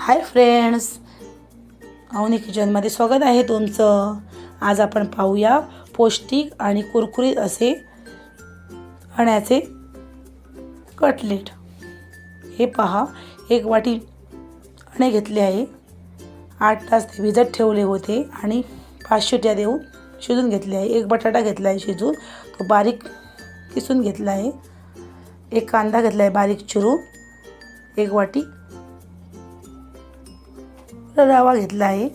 Hi friends Avni किचनमध्ये स्वागत आहे तुमचं. आज आपण पाहूया पौष्टिक आणि कुरकुरीत असे अण्याचे कटलेट. हे पहा एक वाटी अणे घेतले आहे. आठ तास ते भिजत ठेवले होते आणि पाच शिट्या देऊन शिजून घेतले आहे. एक बटाटा घेतला आहे शिजून. तो बारीक किसून घेतला आहे. एक कांदा घेतला आहे बारीक चिरून. एक वाटी रवा घेतला आहे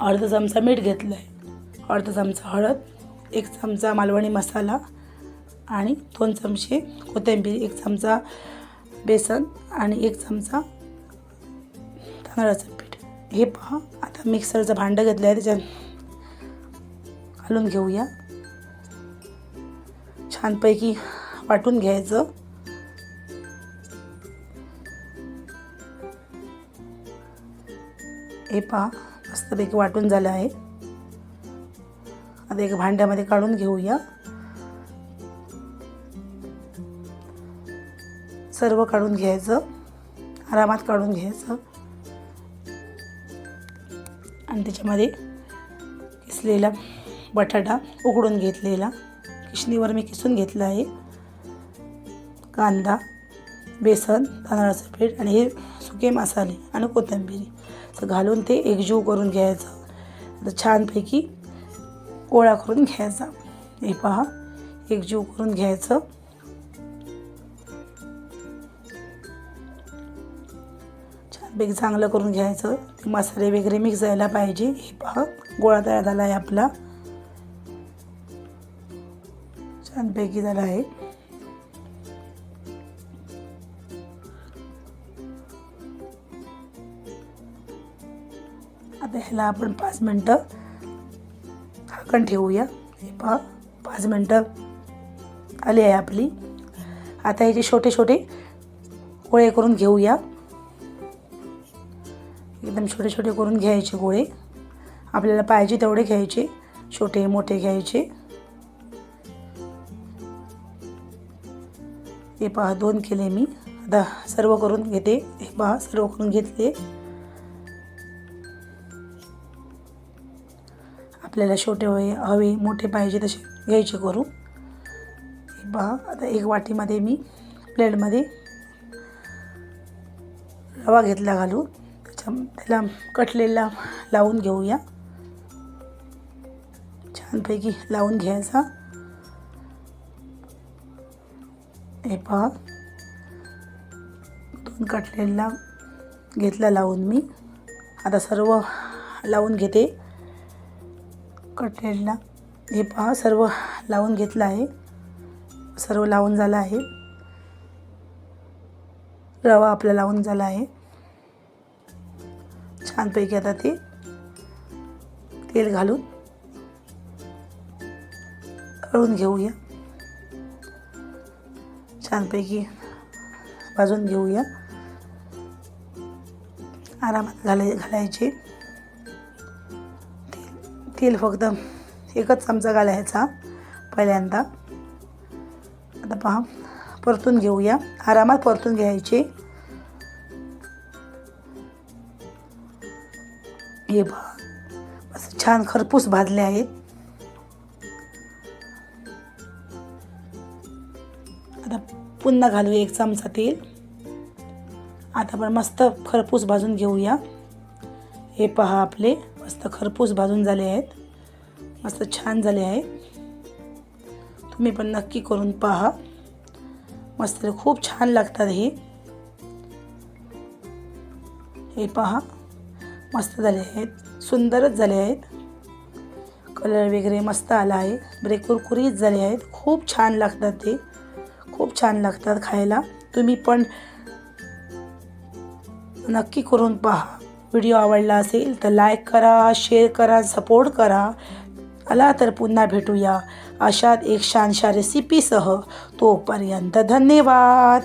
अर्धा चमचा मीठ घेतलं आहे अर्धा चमचा हळद एक चमचा मालवणी मसाला आणि दोन चमचे कोथिंबीर एक चमचा बेसन आणि एक चमचा तांदळाचं पीठ. हे पहा आता मिक्सरचं भांडं घेतलं आहे त्याच्यात घालून घेऊया. छानपैकी वाटून घ्यायचं. हे पहा मस्तपैकी वाटून झालं आहे. आता एक भांड्यामध्ये काढून घेऊया. सर्व काढून घ्यायचं. आरामात काढून घ्यायचं. आणि त्याच्यामध्ये किसलेला बटाटा उकडून घेतलेला. किशणीवर मी किसून घेतला आहे. कांदा बेसन तांदळाचं पीठ आणि हे सुके मसाले आणि कोथिंबीर. असं घालून ते एकजीव करून घ्यायचं. तर छानपैकी गोळा करून घ्यायचा. हे पहा एकजीव करून घ्यायचं. छानपैकी चांगलं करून घ्यायचं. ते मसाले वगैरे मिक्स जायला पाहिजे. हे पहा गोळा तयार झाला आहे आपला. छानपैकी झाला आहे. ह्याला आपण पाच मिनटं झाकण ठेवूया. हे पहा पाच मिनटं आली आहे आपली. आता ह्याचे छोटे छोटे गोळे करून घेऊया. एकदम छोटे छोटे करून घ्यायचे गोळे. आपल्याला पाहिजे तेवढे घ्यायचे छोटे मोठे घ्यायचे. हे पहा दोन केले मी. आता सर्व करून घेते. हे पहा सर्व करून घेतले. आपल्याला छोटे हवे हवे मोठे पाहिजे तसे घ्यायचे करू हे पहा आता एक वाटीमध्ये मी प्लेटमध्ये रवा घेतला घालू त्याच्या त्याला कटलेला लावून घेऊया. छानपैकी लावून घ्यायचा. हे पहा दोन कटलेला घेतला लावून मी. आता सर्व लावून घेते. कटलेटला हे पहा सर्व लावून घेतलं आहे. सर्व लावून झालं आहे. रवा आपला लावून झाला आहे. छानपैकी आता ते तेल घालून तळून घेऊया. छानपैकी भाजून घेऊया. आरामात घालाय घालायचे. तेल फक्त. एकच चमचा घालायचा पहिल्यांदा. आता पहा परतून घेऊया. आरामात परतून घ्यायचे. हे पहा असं छान खरपूस भाजले आहेत. आता पुन्हा घालू एक चमचा तेल. आता आपण मस्त खरपूस भाजून घेऊया. हे पहा आपले. मस्त खरपूस भाजून झाले आहेत. मस्त छान झाले आहे. तुम्ही पण नक्की करून पहा. मस्त खूप छान लागतात हे. हे पहा. मस्त झाले आहेत. सुंदरच झाले आहेत. कलर वगैरे मस्त आला आहे. बरे कुरकुरीत झाले आहेत. खूप छान लागतात ते. खूप छान लागतात खायला. तुम्ही पण नक्की करून पहा. व्हिडिओ आवडला असेल तर लाईक करा शेअर करा सपोर्ट करा. आला तर पुन्हा भेटूया अशात एक छानशा रेसिपीसह तोपर्यंत धन्यवाद.